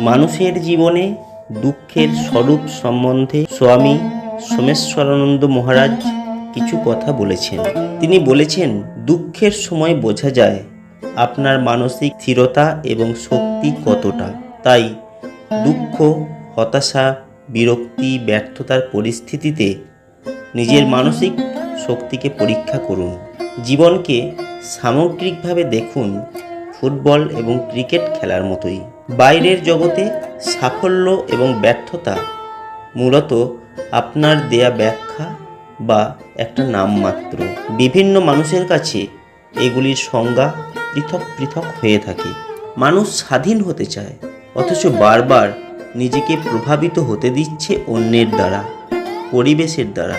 মানুষের জীবনে দুঃখের স্বরূপ সম্বন্ধে স্বামী সোমেশ্বরানন্দ মহারাজ কিছু কথা বলেছেন। তিনি বলেছেন, দুঃখের সময় বোঝা যায় আপনার মানসিক স্থিরতা এবং শক্তি কতটা। তাই দুঃখ, হতাশা, বিরক্তি, ব্যর্থতার পরিস্থিতিতে নিজের মানসিক শক্তিকে পরীক্ষা করুন। জীবনকে সামগ্রিকভাবে দেখুন ফুটবল এবং ক্রিকেট খেলার মতোই। বাইরের জগতে সাফল্য এবং ব্যর্থতা মূলত আপনার দেয়া ব্যাখ্যা বা একটা নামমাত্র। বিভিন্ন মানুষের কাছে এগুলির সংজ্ঞা পৃথক পৃথক হয়ে থাকে। মানুষ স্বাধীন হতে চায়, অথচ বারবার নিজেকে প্রভাবিত হতে দিচ্ছে অন্যের দ্বারা, পরিবেশের দ্বারা,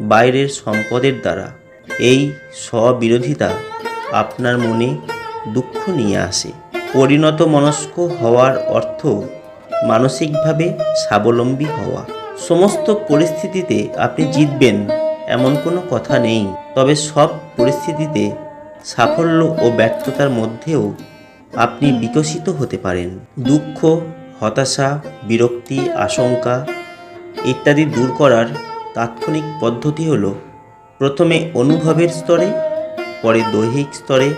বাইরের সম্পদের দ্বারা। এই স্ববিরোধিতা আপনার মনে দুঃখ নিয়ে আসে। পরিণত মনস্ক হওয়ার অর্থ মানসিকভাবে স্বাবলম্বী হওয়া। সমস্ত পরিস্থিতিতে আপনি জিতবেন এমন কোনো কথা নেই, তবে সব পরিস্থিতিতে সাফল্য ও ব্যর্থতার মধ্যেও আপনি বিকশিত হতে পারেন। দুঃখ, হতাশা, বিরক্তি, আশঙ্কা ইত্যাদি দূর করার তাৎক্ষণিক পদ্ধতি হল প্রথমে অনুভবের স্তরে, পরে দৈহিক স্তরে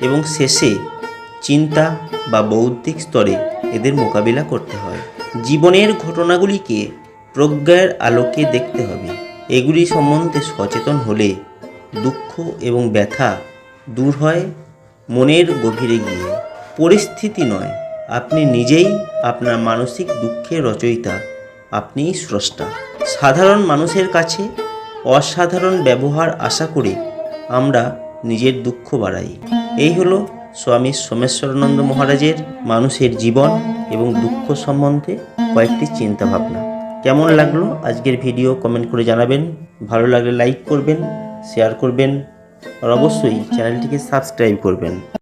এবং শেষে চিন্তা বা বৌদ্ধিক স্তরে এদের মোকাবিলা করতে হয়। জীবনের ঘটনাগুলিকে প্রজ্ঞার আলোকে দেখতে হবে। এগুলি সম্বন্ধে সচেতন হলে দুঃখ এবং ব্যথা দূর হয় মনের গভীরে গিয়ে। পরিস্থিতি নয়, আপনি নিজেই আপনার মানসিক দুঃখের রচয়িতা, আপনিই স্রষ্টা। সাধারণ মানুষের কাছে অসাধারণ ব্যবহার আশা করে আমরা নিজের দুঃখ বাড়াই। এই হলো স্বামী সোমেশ্বরানন্দ মহারাজের মানুষের জীবন এবং দুঃখ সম্বন্ধে কয়েকটি চিন্তা ভাবনা কেমন লাগল আজকের ভিডিও কমেন্ট করে জানাবেন। ভালো লাগলে লাইক করবেন, শেয়ার করবেন, আর অবশ্যই চ্যানেলটিকে সাবস্ক্রাইব করবেন।